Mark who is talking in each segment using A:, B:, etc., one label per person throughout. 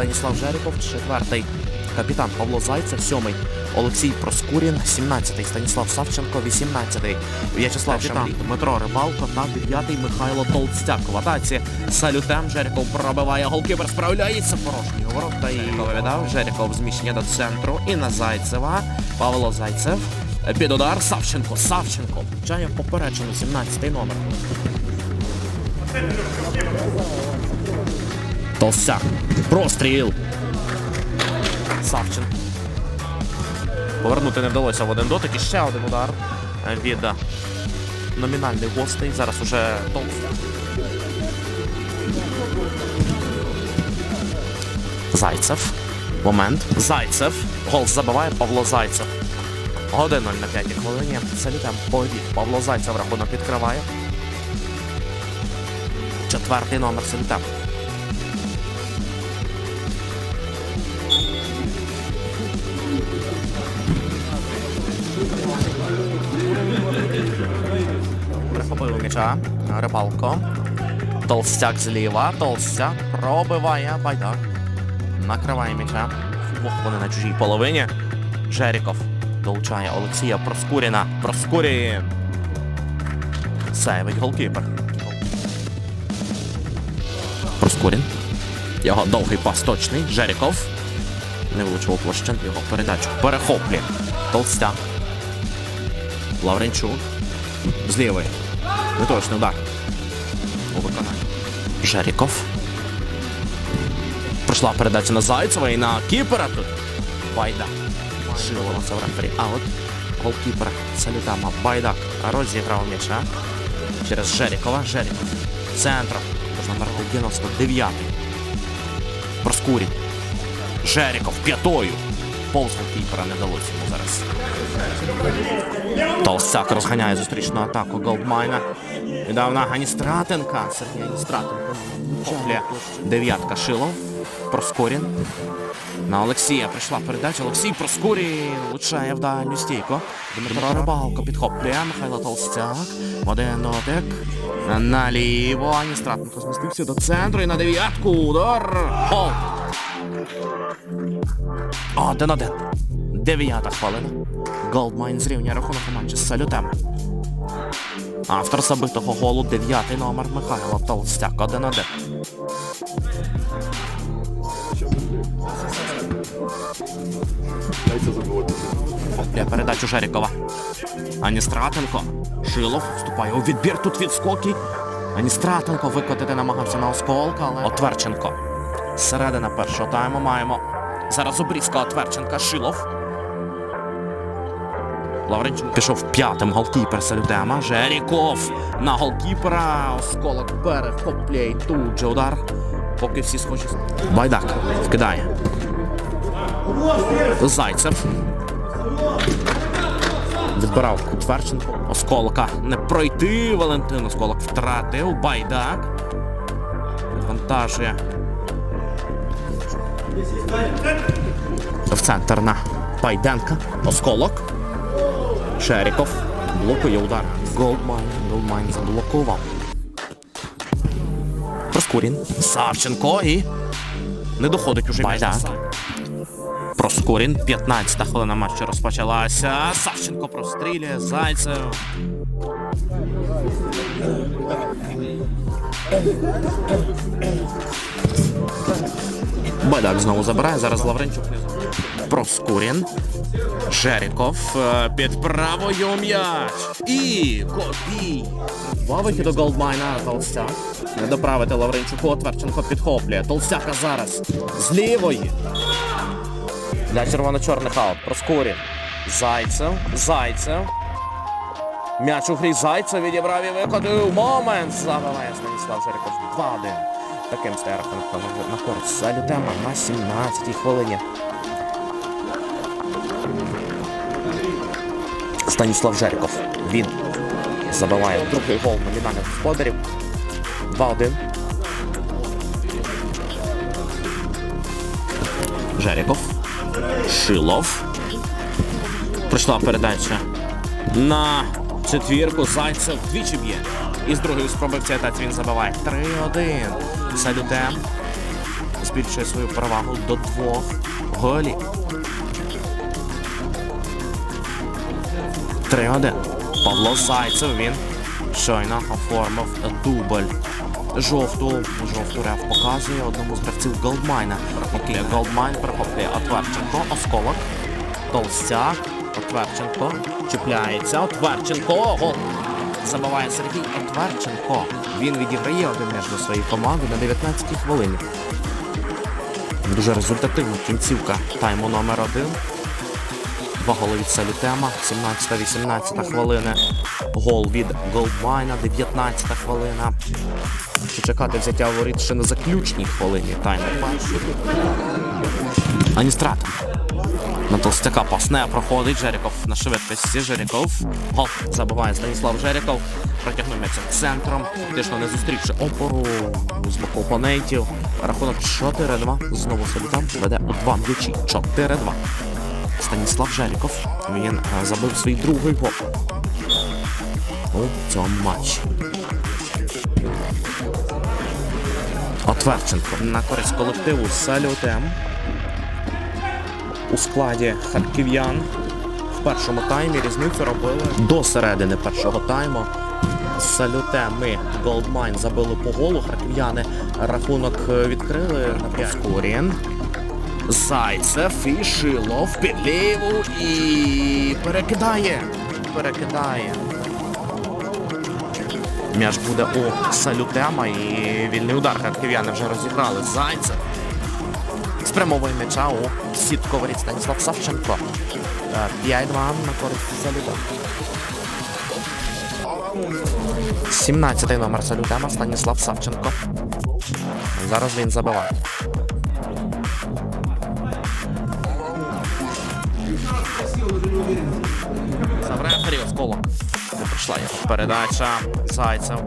A: Станіслав Жеріков, четвертий. Капітан Павло Зайцев, сьомий. Олексій Проскурін, 17-й. Станіслав Савченко, 18-й. В'ячеслав Шамрій, Дмитро Рибалко та 9-й Михайло Толстяк. В атаці салютем Жеріков пробиває голкіпер, справляється порожній ворота і вивідав. Жеріков зміщення до центру і на Зайцева. Павло Зайцев. Під удар Савченко. Савченко. Чає попереджено 17-й номер. Толстяк. Простріл. Савченко. Повернути не вдалося в один дотик. І ще один удар від е, номінальних гостей. Зараз уже Толстяк. Зайцев. Момент. Зайцев. Гол забиває Павло Зайцев. 1-0 на 5 хвилині. Салютем повід. Павло Зайцев рахунок відкриває. Четвертий номер Салютем. М'яча. Рибалко. Толстяк зліва. Толстяк пробиває байдак. Накриває м'яча. Ох, вони на чужій половині. Жеріков долучає Олексія Проскуріна. Проскурін. Сейвить голкіпер. Проскурін. Його довгий пас точний. Жеріков. Не влучив площин. Його передачу. Перехоплює. Толстяк. Лавренчук. З лівої. Неточний удар. У виконанні. Жеріков. Пройшла передача на Зайцева і на Кіпера тут. Байдак. Шилова це в рефері. Аут. Голкіпер Салютама. Байдак розіграв м'яча. Через Жерікова. Жеріков. Центром. Тож номер 99. Проскурін. Жеріков п'ятою. Повз голкіпера не вдалося йому зараз. Толстяк розганяє зустрічну атаку Голдмайна. Віддав Ганістратенка. Сергій Ганістратенко. Хоплє. Дев'ятка Шилов. Проскурін. На Олексія прийшла передача. Олексій Проскурін влучає в дальню стійку. Дмитро Рибалко підхоплює. Михайло Толстяк. Один дотик. Наліво. Аністратенко змістився до центру і на дев'ятку. Удар. Гол. Один один. Дев'ята хвилина. Голдмайн зрівнює рахунок у матчі з салютем. Автор забитого голу дев'ятий номер Михайло Толстяк. 1-1. Для передачу Жерікова. Аністратенко. Шилов вступає у відбір. Тут відскоки. Аністратенко викотити намагався на осколка, але Отверченко. Середина першого тайму маємо. Зараз обрізка Отверченка. Шилов. Лавренчук пішов п'ятим голкіпер Салютема. Жеріков на голкіпера. Осколок перехоплює. І Тут же удар. Поки всі схожі. Байдак вкидає. Зайцев. Відбирав Тверченко. Осколка не пройти. Валентин Осколок втратив. Байдак. Відвантажує. В центр на Байденка. Осколок. Шеріков. Блокує удар. Голдмайн. Голдмайн заблокував. Проскурін. Савченко і. Не доходить уже Байдак. Проскурін. 15-та хвилина матчу розпочалася. Савченко прострілює. Зайцев. Байдак знову забирає. Зараз Лавренчук внизу. Проскурін. Жеріков е, під правою м'яч. І Копій. Два вихіди Голдмайна. Толстяк. Не доправити Лавренчуку. Отверченко підхоплює. Толстяка зараз. З лівої. Для червоно-чорних аут. Проскурін. Зайцев. Зайцев. М'яч у грі Зайцев відібрав і викотив. Момент. Забиває Станіслав Жеріков. 2-1. Таким стає рахунок на- користь Салютема на 17-й хвилині. Станіслав Жеріков. Він забиває другий гол номінальних господарів. 2-1. Жеріков. Шилов. Прийшла передача на четвірку. Зайцев двічі б'є. І з другої спроби в цій атаці він забиває. 3-1. Салютем. збільшує свою перевагу до двох голів. 3-1. Павло Зайцев він щойно оформив дубль. Жовту, жовту реф показує одному з гравців Голдмайна, Голдмайн перехоплює Отверченко, осколок, Толстяк, Отверченко, чіпляється, Отверченко, гол! Забиває Сергій Отверченко. Він відіграє один м'яч до своєї команди на 19-й хвилині. Дуже результативна кінцівка тайму номер один. Два голи від Салютема, 17-18 хвилини. Гол від Голдмайна, 19 хвилина. Чи чекати взяття воріт ще на заключній хвилині тайму перший. Аністрат. На толстяка пас не проходить. Жеріков на швидкості. Жеріков. Гол забиває Станіслав Жеріков. Протягнув м'яч центром. Фактично не зустрівши опору з боку опонентів. Рахунок 4-2. Знову Салютем веде у два м'ячі. 4-2. Станіслав Жеріков. Він е, забив свій другий гол у цьому матчі. Отверченко на користь колективу Салютем. У складі харків'ян в першому таймі різницю робили до середини першого тайму. Салютем і Голдмайн забили по голу. Харків'яни рахунок е, відкрили на Проскурін. Зайцев і Шилов під ліву і перекидає. Перекидає. М'яч буде у Салютема і вільний удар харків'яни вже розіграли. Зайцев. Спрямовує м'яча у сітку воріт Станіслав Савченко. Е, 5-2 на користь Салютема. 17-й номер Салютема Станіслав Савченко. Зараз він забиває. Заврефері осколок. Не прийшла його передача. Зайцев.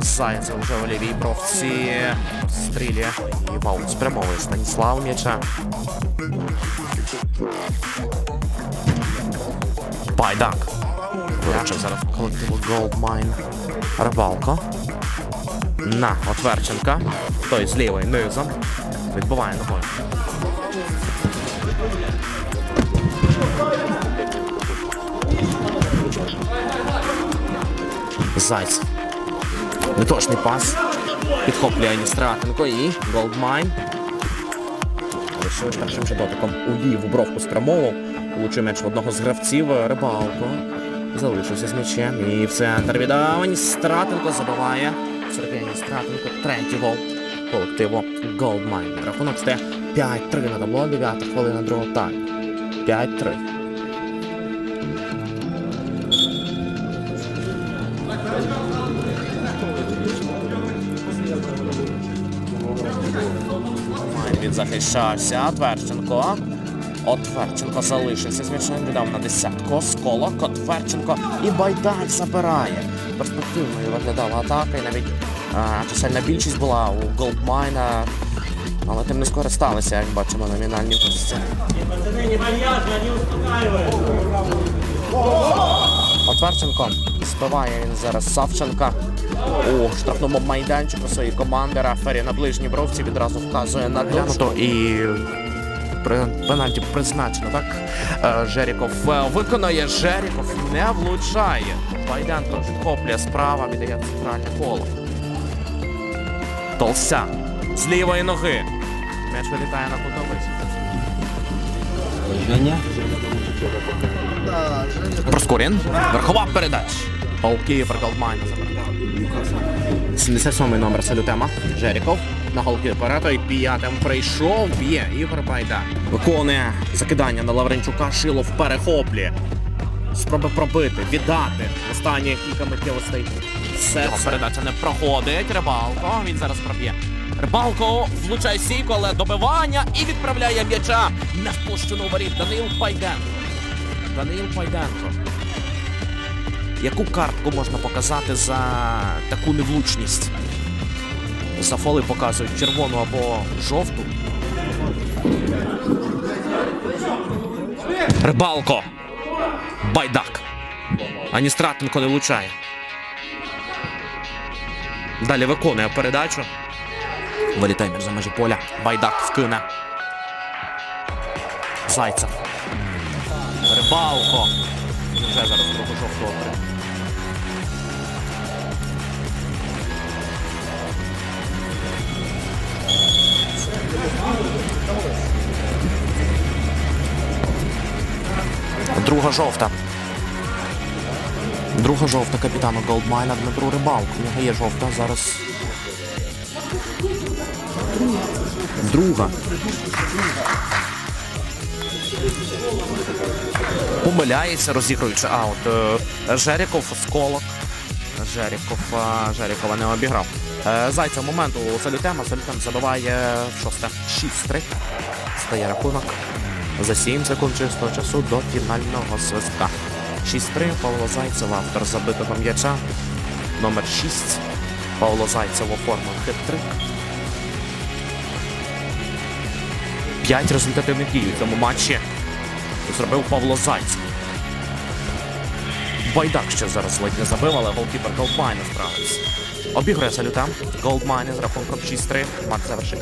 A: Зайцев вже в лівій бровці. Стрілює. І вау, спрямовує Станіслав м'яча. Байдак. Виручив зараз колективу Goldmine. Рибалко. На Отверченка. Той з лівої низом. Відбуває ногою. Зайцев. Неточний пас. Підхоплює Аністратенко і Голдмайн. Лише першим же дотиком у бровку спрямовував. Получив м'яч в одного з гравців Рибалко. Залишився з м'ячем. І в центр віддав Аністратенко забиває. Сергій Аністратенко. Третій гол колективу Голдмайн. Рахунок стає 5-3 на табло. 9 хвилина другого тайму. 5-3. Захищався. Тверченко. Отверченко залишився з м'ячем, віддав на десятку. Сколок, Отверченко і Байдак забирає. Перспективною виглядала атака, і навіть а, чисельна більшість була у Голдмайна. Але тим не скористалися, як бачимо, номінальні гості. Отверченко збиває він зараз Савченка у штрафному майданчику своєї команди. Рафері на ближній бровці відразу вказує на глянуто і пенальті призначено. Так Е, Жеріков е, виконує Жеріков, не влучає. Байденко підхоплює справа, віддає центральне коло. Толся з лівої ноги. М'яч вилітає на кутовий. Проскурін. Верхова передача. Голкіпер Голдмайна забирає. 77 номер Салютема. Жеріков. На голкіпера. Той п'ятим прийшов. Б'є. Ігор Байда. Виконує закидання на Лавренчука. Шилов перехоплює. Спроби пробити, віддати. Останні кілька миттєвостей. Все передача не проходить. Рибалко. Він зараз проб'є. Рибалко влучає сійку, але добивання і відправляє м'яча на площину воріт. Данил Пайденко. Данил Пайденко. Яку картку можна показати за таку невлучність? За фоли показують червону або жовту. Рибалко. Байдак. Аністратенко не влучає. Далі виконує передачу. Вилітає за межі поля. Байдак вкине. Зайцев. Рибалко. Вже зараз жовту отримав. Друга жовта. Друга жовта капітану Голдмайна Дмитру Рибалку. У нього є жовта зараз. Друга. Помиляється, розігруючи аут. Е, Жеріков, осколок. Жеріков, е, Жерікова не обіграв. Е, Зайця моменту Салютема. Салютем забиває шосте. 6-3. Стає рахунок. За 7 секунд чистого часу до фінального свистка. 6-3. Павло Зайцева, автор забитого м'яча. Номер 6. Павло Зайцево оформив хитрик. 5 результативних дій у цьому матчі зробив Павло Зайцев. Байдак ще зараз ледь не забив, але голкіпер Голдмайна справився. Обігрує салюта. Голдмайна з рахунком 6-3. Мат завершив.